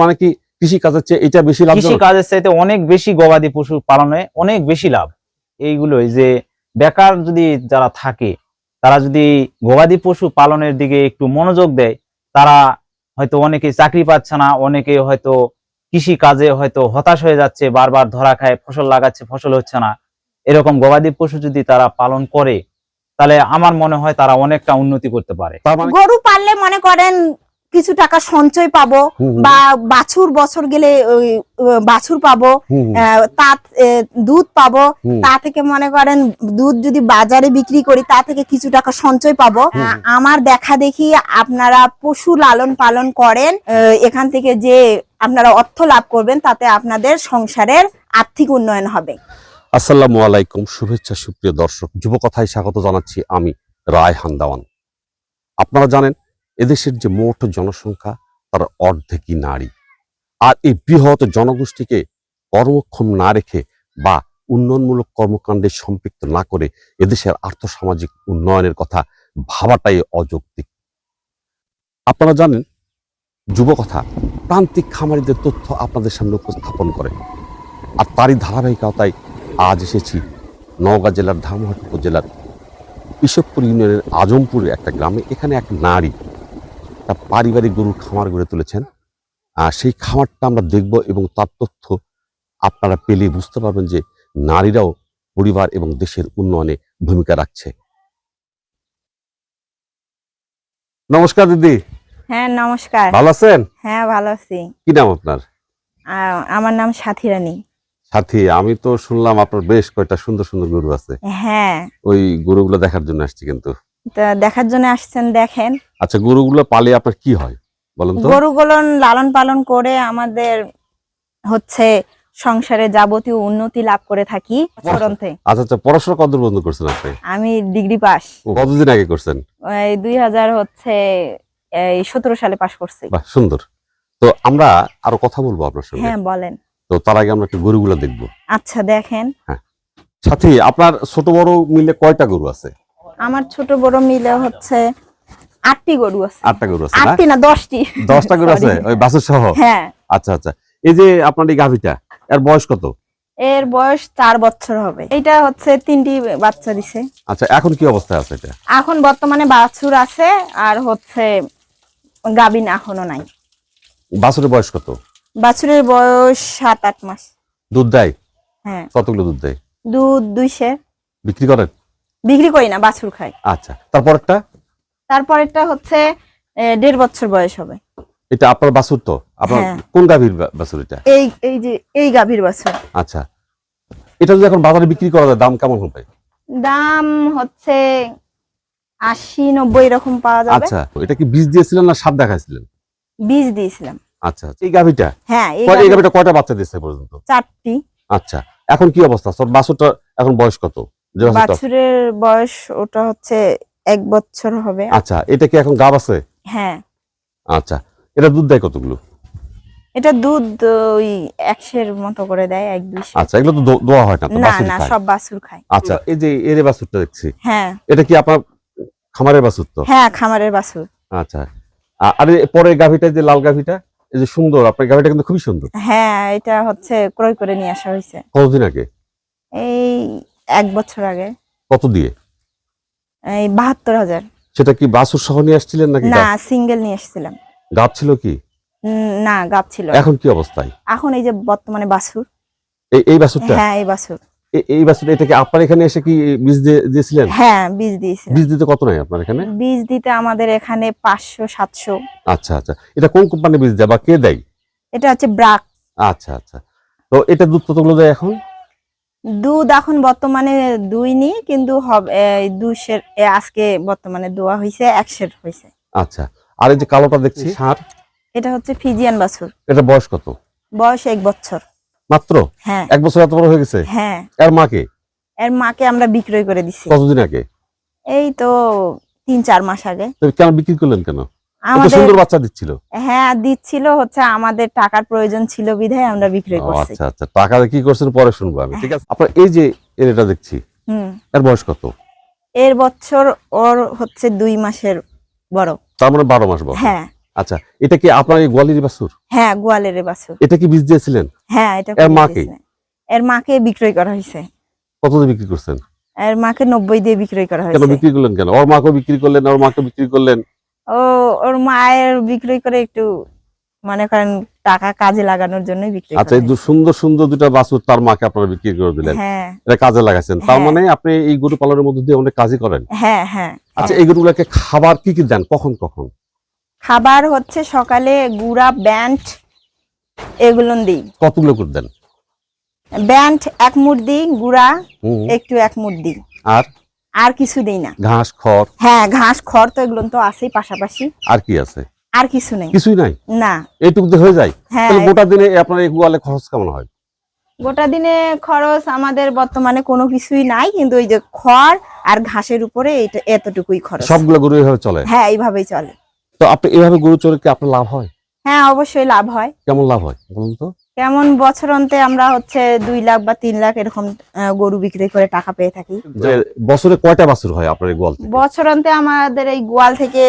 মানে কি কৃষি কাজের চেয়ে এটা বেশি লাভ কৃষি কাজের চাইতে অনেক বেশি গবাদি পশু পালনে অনেক বেশি লাভ। এইগুলোই যে বেকার যদি যারা থাকে তারা যদি গবাদি পশু পালনের দিকে একটু মনোযোগ দেয় তারা হয়তো অনেকে চাকরি পাচ্ছে না অনেকে হয়তো কৃষি কাজে হয়তো হতাশ হয়ে যাচ্ছে বারবার ধরা খায় ফসল লাগাচ্ছে ফসল হচ্ছে না। এরকম গবাদি পশু যদি তারা পালন করে তাহলে আমার মনে হয় তারা অনেকটা উন্নতি করতে পারে। মানে গরু পাললে মনে করেন কিছু টাকা সঞ্চয় পাবো বা বাছুর বছর গেলে বাছুর পাবো তা দুধ পাবো তা থেকে মনে করেন দুধ যদি বাজারে বিক্রি করি তা থেকে কিছু টাকা সঞ্চয় পাবো। আমার দেখা দেখি আপনারা পশু লালন পালন করেন এখান থেকে যে আপনারা অর্থ লাভ করবেন তাতে আপনাদের সংসারের আর্থিক উন্নয়ন হবে। আসসালামু আলাইকুম শুভেচ্ছা সুপ্রিয় দর্শক। যুবকথায় স্বাগত জানাচ্ছি আমি রায় হান্দাওয়ান আপনারা জানেন এদেশের যে মোট জনসংখ্যা, তার অর্ধেকই নারী। আর এই বৃহৎ জনগোষ্ঠীকে কর্মক্ষম না রেখে বা উন্নয়নমূলক কর্মকাণ্ডে সম্পৃক্ত না করে এদেশের আর্থসামাজিক উন্নয়নের কথা ভাবাটাই অযৌক্তিক। আপনারা জানেন, যুবকথা প্রান্তিক খামারিদের তথ্য আপনাদের সামনে উপস্থাপন করে। আর তারই ধারাবাহিকতায় আজ এসেছি নওগাঁ জেলার ধামহাট উপজেলার বিশপপুর ইউনিয়নের আজমপুরের একটা গ্রামে। এখানে এক নারী তার পারিবারিক গরুর খামার গড়ে তুলেছেন। আর সেই খামারটা আমরা দেখব এবং তার তথ্য আপনারা পেলে বুঝতে পারবেন যে নারীরাও পরিবার এবং দেশের উন্নয়নে ভূমিকা রাখছে। নমস্কার দিদি। হ্যাঁ নমস্কার। ভালো আছেন? হ্যাঁ ভালো আছি। কি নাম আপনার? আমার নাম সাথী রানী সাথী আমি তো শুনলাম আপনার বেশ কয়টা সুন্দর সুন্দর গরু আছে। হ্যাঁ। ওই গরুগুলো দেখার জন্য আসছি কিন্তু। দেখার জন্য আসছেন দেখেন। আচ্ছা গরুগুলো পালে আপনার কি হয় বলেন তো? গরুগুলো লালন পালন করে আমাদের হচ্ছে সংসারে যাবতীয় উন্নতি লাভ করে থাকি গ্রন্থে আচ্ছা আচ্ছা পড়াশোনা কতদূর বন্ধ করছেন আপনি? আমি ডিগ্রি পাস। কতদিন আগে করছেন? এই দুই হাজার হচ্ছে এই সতেরো সালে পাশ করছি। বাহ সুন্দর। তো আমরা আরও কথা বলব আপনার সঙ্গে। হ্যাঁ বলেন। তো তার আগে আমরা একটু গরুগুলো দেখব। আচ্ছা দেখেন। সাথী আপনার ছোট বড় মিলে কয়টা গরু আছে? আমার ছোট বড় মিলে হচ্ছে আটটি গরু আছে। আটটা গরু আছে আটটি না দশটি। দশটা গরু আছে? ওই বাসুর সহ হ্যাঁ। আচ্ছা আচ্ছা। এই যে আপনার এই গাভিটা এর বয়স কত? এর বয়স চার বছর হবে। এটা হচ্ছে তিনটি বাচ্চা দিছে। আচ্ছা এখন কি অবস্থায় আছে এটা? এখন বর্তমানে বাছুর আছে আর হচ্ছে গাবিন এখনও নাই। বাছুরের বয়স কত? বাছুরের বয়স সাত আট মাস। দুধ দেয়? হ্যাঁ। কতগুলো দুধ দেয়? দুধ দুইশে। বিক্রি করেন? বিক্রি করি না বাছুর খাই। আচ্ছা তারপরেরটা? তারপরেরটা হচ্ছে দেড় বছর বয়স হবে। এটা আপনার বাছুর তো? আপনার হ্যাঁ। কোন গাভীর বাছুর এটা? এই এই যে এই গাভীর বাছুর। আচ্ছা। এটা যদি এখন বাজারে বিক্রি করা যায় দাম কেমন হবে? দাম হচ্ছে আশি নব্বই এরকম পাওয়া যাবে। আচ্ছা এটা কি বীজ দিয়েছিলেন না সাপ দেখাইছিলেন? বীজ দিয়েছিলাম। আচ্ছা আচ্ছা। এই গাভিটা? হ্যাঁ এই গাভীর। কয়টা বাচ্চা দিচ্ছে পর্যন্ত? চারটি। আচ্ছা এখন কি অবস্থা? বাছুরটা এখন বয়স কত? বাছুরের বয়স ওটা হচ্ছে এক বছর হবে। আচ্ছা এটা কি এখন গাব আছে? হ্যাঁ। আচ্ছা এটা দুধ দেয় কতগুলো? এটা দুধ ওই একশের মতো করে দেয় এক দুইশো আচ্ছা এগুলো তো দোয়া হয় না না না সব বাছুর খায়। আচ্ছা এই যে এরে বাছুরটা দেখছি হ্যাঁ। এটা কি আপনার খামারের বাছুর তো? হ্যাঁ খামারের বাছুর। আচ্ছা আর পরের গাভিটা যে লাল গাভিটা এই যে সুন্দর আপনার গাভিটা কিন্তু খুবই সুন্দর। হ্যাঁ এটা হচ্ছে ক্রয় করে নিয়ে আসা হয়েছে। কতদিন আগে? এই এক বছর আগে। কত দিয়ে? এই বাহাত্তর হাজার। সেটা কি বাছুর সহ নিয়ে আসছিলেন নাকি না সিঙ্গেল নিয়ে এসেছিলাম। গাব ছিল কি? না গাব ছিল এখন কি অবস্থায়? এখন এই যে বর্তমানে বাছুর এই এই বাছুরটা হ্যাঁ এই বাসুর। এই বাছুরটা এটা কি আপনার এখানে এসে কি বীজ দিয়ে- দিয়েছিলেন? হ্যাঁ বীজ দিয়েছিলাম। বীজ দিতে কত নাই আপনার এখানে? বীজ দিতে আমাদের এখানে পাঁচশো সাতশো। আচ্ছা আচ্ছা। এটা কোন কোম্পানি বীজ দেয় বা কে দেয়? এটা হচ্ছে ব্রাক। আচ্ছা আচ্ছা। তো এটা দুধ কতগুলো দেয় এখন? দুধ এখন বর্তমানে দুই নি কিন্তু দুশের আজকে বর্তমানে দোয়া হয়েছে একশের হয়েছে আচ্ছা আর এই যে কালোটা দেখছি ষাঁড় এটা হচ্ছে ফিজিয়ান বাছুর। এটা বয়স কত? বয়স এক বছর। মাত্র? হ্যাঁ। এক বছর এত বড় হয়ে গেছে? হ্যাঁ। এর মাকে এর মাকে আমরা বিক্রয় করে দিছি। কতদিন আগে? এই তো তিন চার মাস আগে। তো কেন বিক্রি করলেন কেন? আমাদের সুন্দর বাচ্চা দিচ্ছিল। হ্যাঁ দিচ্ছিল হচ্ছে আমাদের টাকার প্রয়োজন ছিল বিধায় আমরা বিক্রয় করছি। আচ্ছা আচ্ছা। টাকা কি করছেন পরে শুনব আমি ঠিক আছে? আপনার এই যে এর এটা দেখছি হুম। এর বয়স কত? এর বছর ওর হচ্ছে দুই মাসের বড়। তার মানে বারো মাস বয়স। হ্যাঁ। আচ্ছা এটা কি আপনার গোয়ালির বাছুর? হ্যাঁ গোয়ালের বাছুর। এটা কি বীজ দিয়েছিলেন? হ্যাঁ এটা এর মাকে? এর মাকে বিক্রয় করা হয়েছে। কত দিয়ে বিক্রি করছেন? এর মাকে নব্বই দিয়ে বিক্রয় করা কেন হয়েছে। বিক্রি করলেন কেন? ওর মাকেও বিক্রি করলেন ওর মাকে বিক্রি করলেন। ও ওর মায়ের বিক্রয় করে একটু মনে করেন টাকা কাজে লাগানোর জন্য বিক্রি আচ্ছা এই দু- সুন্দর সুন্দর দুটো বাছুর তার মাকে আপনারা বিক্রি করে দিলেন। হ্যাঁ। এটা কাজে লাগাচ্ছেন তার হ্যাঁ। মানে আপনি এই গরু পালনের মধ্যে দিয়ে অনেক কাজই করেন। হ্যাঁ হ্যাঁ। আচ্ছা। এই গরুগুলোকে খাবার কি কি দেন? কখন কখন? খাবার হচ্ছে সকালে গুড়া ব্যান্ড এগুলো দিই। কতগুলো করে দেন? ব্যান্ড এক মুঠ দিই গুড়া একটু এক মুঠ দিই। আর? আর কিছু দিই না। ঘাস খড়? হ্যাঁ ঘাস খড় তো এগুলো তো আছেই পাশাপাশি। আর কি আছে? আর কিছু নেই। কিছুই নাই? না। এইটুকু দিয়ে হয়ে যায়? হ্যাঁ। তাহলে গোটা দিনে আপনার এই গোয়ালে খরচ কেমন হয়? গোটা দিনে খরচ আমাদের বর্তমানে কোনো কিছুই নাই কিন্তু ওই যে খড় আর ঘাসের উপরে এটা এতটুকুই খরচ। সবগুলো গরু এভাবে চলে? হ্যাঁ এইভাবেই চলে। তো আপনি এভাবে গরু চলে কি আপনার লাভ হয়? হ্যাঁ অবশ্যই লাভ হয়। কেমন লাভ হয় বলুন তো? কেমন বছর অন্তে আমরা হচ্ছে দুই লাখ বা তিন লাখ এরকম গরু বিক্রি করে টাকা পেয়ে থাকি। বছরে কয়টা বাছুর হয় আপনার গোয়াল বছর অন্তে আমাদের এই গোয়াল থেকে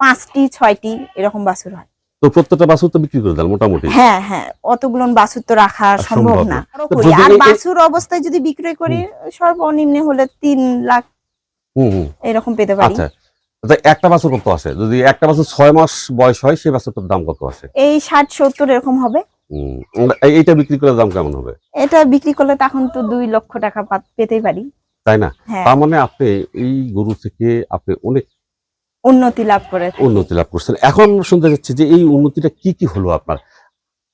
পাঁচটি ছয়টি এরকম বাছুর হয়। তো প্রত্যেকটা বাছুর তো বিক্রি করে দেন মোটামুটি? হ্যাঁ হ্যাঁ অতগুলো বাছুর তো রাখা সম্ভব না। আরও বাছুর অবস্থায় যদি বিক্রয় করি সর্বনিম্ন হলে তিন লাখ এরকম পেতে পারি। আচ্ছা। আচ্ছা, একটা বাছুর কত আসে? যদি একটা বাছুর ছয় মাস বয়স হয় সেই বাছুরটার দাম কত আসে? এই ষাট সত্তর এরকম হবে। এইটা বিক্রি করে দাম কেমন হবে? এটা বিক্রি করলে তখন তো দুই লক্ষ টাকা পেতেই পারি। তাই না? হ্যাঁ। তার মানে আপনি এই গরু থেকে আপনি অনেক উন্নতি লাভ করে উন্নতি লাভ করছেন। এখন শুনতে যাচ্ছি যে এই উন্নতিটা কি কি হলো আপনার?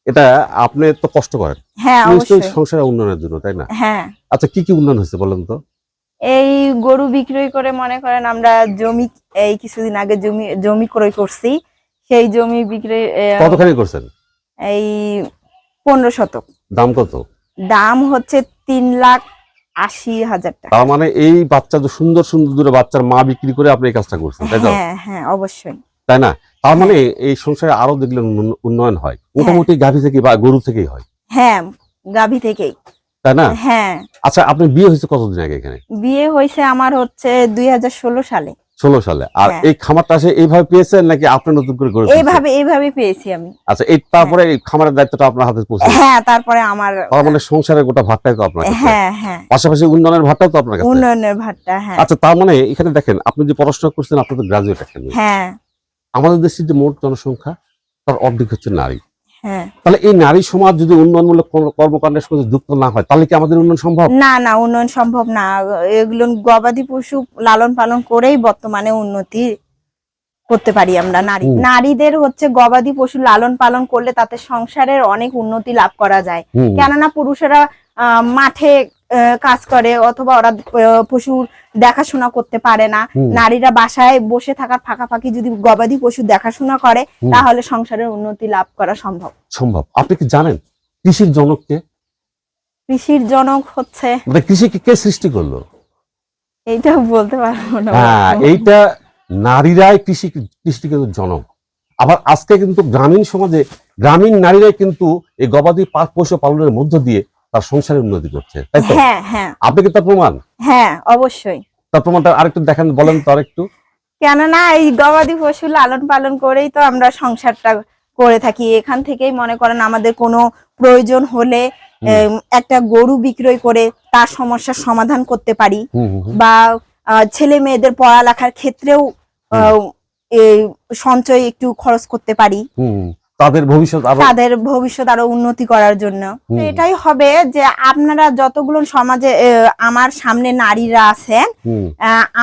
এটা আপনি তো কষ্ট করেন। হ্যাঁ সংসারের উন্নয়নের জন্য তাই না? হ্যাঁ। আচ্ছা কি কি উন্নয়ন হয়েছে বলেন তো? এই গরু বিক্রয় করে মনে করেন আমরা জমি এই কিছুদিন আগে জমি জমি ক্রয় করছি। সেই জমি বিক্রয় কতখানি করছেন? এই পনেরো শতক। দাম কত? দাম হচ্ছে তিন লাখ আশি হাজার টাকা। তার মানে এই বাচ্চা সুন্দর সুন্দর দুটো বাচ্চার মা বিক্রি করে আপনি এই কাজটা করছেন তাই তো? হ্যাঁ হ্যাঁ অবশ্যই। তাই না? তার মানে এই সংসারে আরও দেখলেন উন্নয়ন হয়। মোটামুটি গাভী থেকে বা গরু থেকেই হয়। হ্যাঁ গাভী থেকেই। তাই না? হ্যাঁ। আচ্ছা আপনার বিয়ে হয়েছে কতদিন আগে এখানে? বিয়ে হয়েছে আমার হচ্ছে দুই হাজার ষোলো সালে। ষোলো সালে। আর হ্যাঁ। এই খামারটা সে এইভাবে পেয়েছেন নাকি আপনি নতুন করে গড়ে এইভাবে এইভাবে পেয়েছি আমি। আচ্ছা এই তারপরে এই খামারের দায়িত্বটা আপনার হাতে পৌঁছে হ্যাঁ তারপরে আমার তার মানে সংসারের গোটা ভাগটাই তো আপনার হ্যাঁ হ্যাঁ। পাশাপাশি উন্নয়নের ভাগটাও তো আপনার কাছে। উন্নয়নের ভাতটা হ্যাঁ। আচ্ছা তার মানে এখানে দেখেন আপনি যে পড়াশোনা করছেন আপনি তো গ্রাজুয়েট এখানে হ্যাঁ। আমাদের দেশের যে মোট জনসংখ্যা তার অর্ধেক হচ্ছে নারী। তাহলে এই নারী সমাজ যদি উন্নয়নমূলক কর্মকাণ্ডের সাথে যুক্ত না হয় তাহলে কি আমাদের উন্নয়ন সম্ভব? না না উন্নয়ন সম্ভব না। এগুলো গবাদি পশু লালন পালন করেই বর্তমানে উন্নতি করতে পারি আমরা নারী। নারীদের হচ্ছে গবাদি পশু লালন পালন করলে তাতে সংসারের অনেক উন্নতি লাভ করা যায়। কেননা পুরুষেরা আহ, মাঠে কাজ করে অথবা ওরা পশুর দেখাশোনা করতে পারে না। নারীরা বাসায় বসে থাকার ফাঁকাফাঁকি যদি গবাদি পশু দেখাশোনা করে তাহলে সংসারের উন্নতি লাভ করা সম্ভব। সম্ভব। আপনি কি জানেন কৃষির জনককে কৃষির জনক হচ্ছে মানে কৃষিকে কে সৃষ্টি করল? এইটা বলতে পারব না। হ্যাঁ এইটা নারীরাই কৃষি কৃষি কিন্তু জনক। আবার আজকে কিন্তু গ্রামীণ সমাজে গ্রামীণ নারীরাই কিন্তু এই গবাদি পশু পালনের মধ্য দিয়ে তার সংসারের উন্নতি করছে তাই তো? হ্যাঁ হ্যাঁ। আপনি কি তার প্রমাণ? হ্যাঁ অবশ্যই। তার প্রমাণটা আরেকটু দেখেন বলেন তো আরেকটু। কেননা এই গবাদি পশু লালন পালন করেই তো আমরা সংসারটা করে থাকি। এখান থেকেই মনে করেন আমাদের কোনো প্রয়োজন হলে একটা গরু বিক্রয় করে তার সমস্যার সমাধান করতে পারি। বা ছেলে মেয়েদের পড়ালেখার ক্ষেত্রেও সঞ্চয় একটু খরচ করতে পারি। তাদের ভবিষ্যৎ আরও তাদের ভবিষ্যৎ আরও উন্নতি করার জন্য। তো এটাই হবে যে আপনারা যতগুলো সমাজে আমার সামনে নারীরা আছেন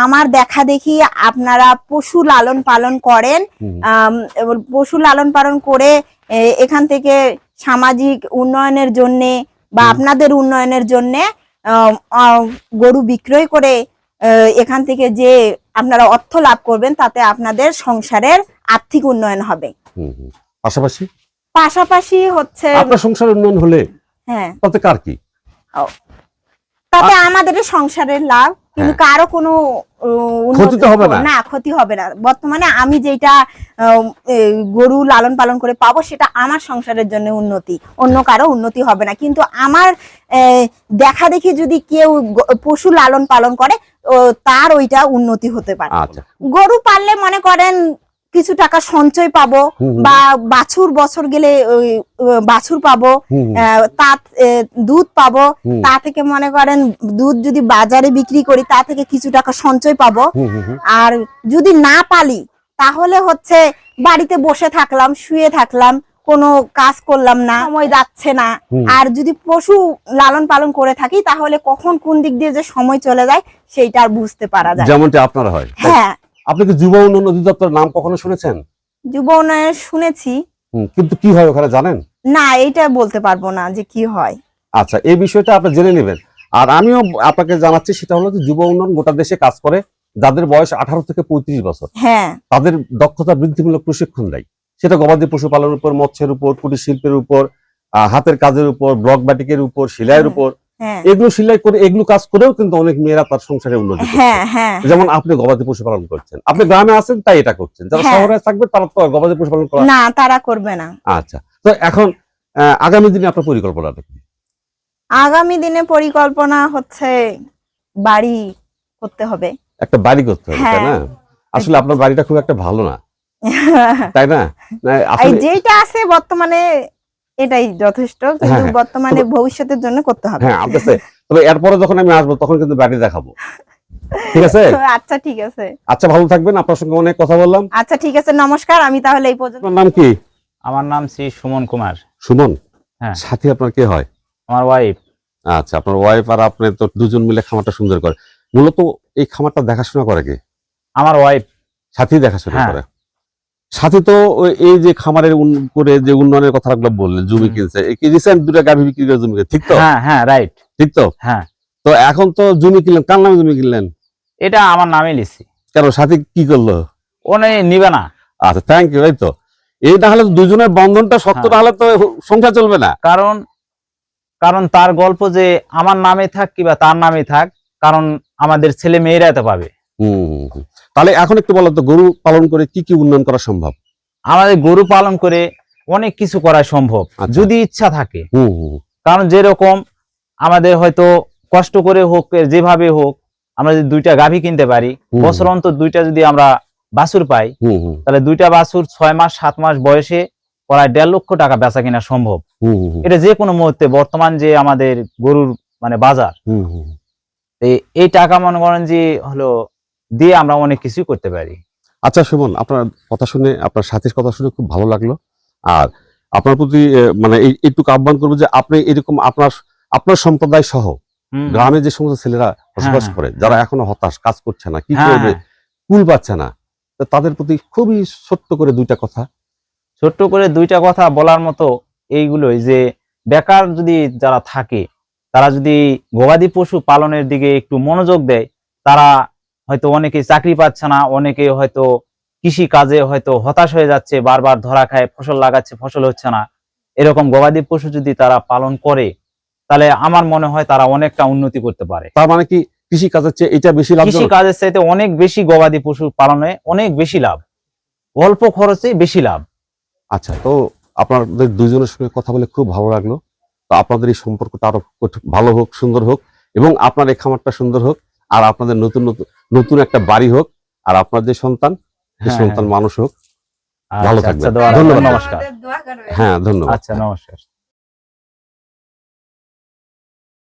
আমার দেখা দেখি আপনারা পশু লালন পালন করেন পশু লালন পালন করে এখান থেকে সামাজিক উন্নয়নের জন্যে বা আপনাদের উন্নয়নের জন্যে গরু বিক্রয় করে এখান থেকে যে আপনারা অর্থ লাভ করবেন তাতে আপনাদের সংসারের আর্থিক উন্নয়ন হবে। পাশাপাশি? পাশাপাশি হচ্ছে আপনার সংসার উন্নয়ন হলে হ্যাঁ। তাতে কার কি? তাতে আমাদের সংসারের লাভ কিন্তু হ্যাঁ। কারও কোনো ক্ষতি তো হবে না। না ক্ষতি হবে না। বর্তমানে আমি যেটা গরু লালন পালন করে পাবো সেটা আমার সংসারের জন্য উন্নতি। অন্য কারও উন্নতি হবে না। কিন্তু আমার দেখা দেখি যদি কেউ পশু লালন পালন করে তার ওইটা উন্নতি হতে পারে। আচ্ছা। গরু পাললে মনে করেন কিছু টাকা সঞ্চয় পাবো বা বাছুর বছর গেলে বাছুর পাবো তা দুধ পাবো তা থেকে মনে করেন দুধ যদি বাজারে বিক্রি করি তা থেকে কিছু টাকা সঞ্চয় পাবো। আর যদি না পালি তাহলে হচ্ছে বাড়িতে বসে থাকলাম শুয়ে থাকলাম কোনো কাজ করলাম না সময় যাচ্ছে না। আর যদি পশু লালন পালন করে থাকি তাহলে কখন কোন দিক দিয়ে যে সময় চলে যায় সেইটা আর বুঝতে পারা যায় যেমনটি আপনার হয়। হ্যাঁ আপনি কি যুব উন্নয়ন অধিদপ্তরের নাম কখনো শুনেছেন? যুব উন্নয়ন শুনেছি। কিন্তু কি হয় ওখানে জানেন? না এইটা বলতে পারব না যে কি হয়। আচ্ছা এই বিষয়টা আপনি জেনে নেবেন। আর আমিও আপনাকে জানাচ্ছি সেটা হলো যে যুব উন্নয়ন গোটা দেশে কাজ করে যাদের বয়স আঠারো থেকে পঁয়ত্রিশ বছর। হ্যাঁ। তাদের দক্ষতা বৃদ্ধিমূলক প্রশিক্ষণ দেয়। সেটা গবাদি পশুপালনের উপর মৎস্যের উপর কুটির শিল্পের উপর হাতের কাজের উপর ব্লক বাটিকের উপর সেলাইয়ের উপর। হ্যাঁ এগুলো সেলাই করে এগুলো কাজ করেও কিন্তু অনেক মেয়েরা তার সংসারে উন্নতি হ্যাঁ হ্যাঁ। যেমন আপনি গবাদি পশুপালন করছেন। আপনি গ্রামে আছেন তাই এটা করছেন। যারা হ্যাঁ। শহরে থাকবে তারা তো গবাদি পশুপালন করা না তারা করবে না। আচ্ছা। তো এখন আগামী দিনে আপনার পরিকল্পনাটা কি? আগামী দিনে পরিকল্পনা হচ্ছে বাড়ি করতে হবে। একটা বাড়ি করতে হবে তাই না? হ্যাঁ। আসলে আপনার বাড়িটা খুব একটা ভালো না। তাই না? যেটা আছে বর্তমানে এটাই যথেষ্ট কিন্তু হ্যাঁ, হ্যাঁ। বর্তমানে ভবিষ্যতের জন্য করতে হবে। হ্যাঁ আপনার তবে এরপরে যখন আমি আসব তখন কিন্তু বাড়ি দেখাবো। ঠিক আছে? আচ্ছা ঠিক আছে। আচ্ছা ভালো থাকবেন। আপনার সঙ্গে অনেক কথা বললাম। আচ্ছা ঠিক আছে নমস্কার। আমি তাহলে এই পর্যন্ত আপনার নাম কি? আমার নাম শ্রী সুমন কুমার। সুমন? হ্যাঁ। সাথী আপনার কে হয়? আমার ওয়াইফ আচ্ছা আপনার ওয়াইফ আর আপনি তো দুজন মিলে খামারটা সুন্দর করে। মূলত এই খামারটা দেখাশোনা করে কি? আমার ওয়াইফ সাথী দেখাশোনা হ্যাঁ। করে। সাথী তো এই যে খামারের করে যে উন্নয়নের কথা কথাগুলো বললেন জমি কিনছে রিসেন্ট দুটা গাভী বিক্রি করে জমি ঠিক তো? হ্যাঁ হ্যাঁ রাইট ঠিক তো? হ্যাঁ। তো এখন তো জমি কিনলেন কার নামে জমি কিনলেন? এটা আমার নামে লিখছি কেন সাথী কি করল? ওনে নিবে না। আচ্ছা থ্যাংক ইউ এই তো। এই না হলে দুজনের বন্ধনটা শক্ত হ্যাঁ। না হলে তো সংসার চলবে না। কারণ কারণ তার গল্প যে আমার নামে থাক কিবা তার নামে থাক কারণ আমাদের ছেলে মেয়েরা এতে পাবে। হুম। তাহলে এখন একটু বলো তো গরু পালন করে কি কি উন্নয়ন করা সম্ভব? আমাদের গরু পালন করে অনেক কিছু করা সম্ভব আচ্ছা। যদি ইচ্ছা থাকে। কারণ যেরকম আমাদের হয়তো কষ্ট করে হোক যেভাবে হোক আমরা যদি দুইটা গাভী কিনতে পারি বছর অন্তর দুইটা যদি আমরা বাছুর পাই তাহলে দুইটা বাছুর ছয় মাস সাত মাস বয়সে প্রায় দেড় লক্ষ টাকা বেচা কিনা সম্ভব। এটা যে কোনো মুহূর্তে বর্তমান যে আমাদের গরুর মানে বাজার। এই টাকা মনে করেন যে হলো দিয়ে আমরা অনেক কিছু করতে পারি আচ্ছা সুমন আপনার কথা শুনে আপনার সাথীর কথা শুনে খুব ভালো লাগল আর আপনার প্রতি মানে এইটুকু আহ্বান করব যে আপনি এরকম আপনার আপনার সম্প্রদায় সহ গ্রামে যে সমস্ত ছেলেরা বসবাস হ্যাঁ। করে যারা এখনও হতাশ কাজ করছে না কি হ্যাঁ, করবে হ্যাঁ। কুল পাচ্ছে না তো তাদের প্রতি খুবই ছোট্ট করে দুইটা কথা ছোট্ট করে দুইটা কথা বলার মতো এইগুলোই যে বেকার যদি যারা থাকে তারা যদি গবাদি পশু পালনের দিকে একটু মনোযোগ দেয় তারা হয়তো অনেকে চাকরি পাচ্ছে না অনেকে হয়তো কৃষি কাজে হয়তো হতাশ হয়ে যাচ্ছে বারবার ধরা খায় ফসল লাগাচ্ছে ফসল হচ্ছে না। এরকম গবাদি পশু যদি তারা পালন করে তাহলে আমার মনে হয় তারা অনেকটা উন্নতি করতে পারে। তার মানে কি কৃষি কাজের চেয়ে এটা বেশি লাভ কৃষি কাজের চাইতে অনেক বেশি গবাদি পশু পালনে অনেক বেশি লাভ। অল্প খরচে বেশি লাভ। আচ্ছা তো আপনাদের দুজনের সঙ্গে কথা বলে খুব ভালো লাগল। তো আপনাদের এই সম্পর্কটা আরও ভালো হোক সুন্দর হোক এবং আপনার এই খামারটা সুন্দর হোক আর আপনাদের নতুন নতুন নতুন একটা বাড়ি হোক আর আপনার যে সন্তান সে হ্যাঁ, সন্তান মানুষ হোক ভালো আচ্ছা, থাকবেন। আচ্ছা, ধন্যবাদ। নমস্কার। হ্যাঁ ধন্যবাদ। আচ্ছা নমস্কার।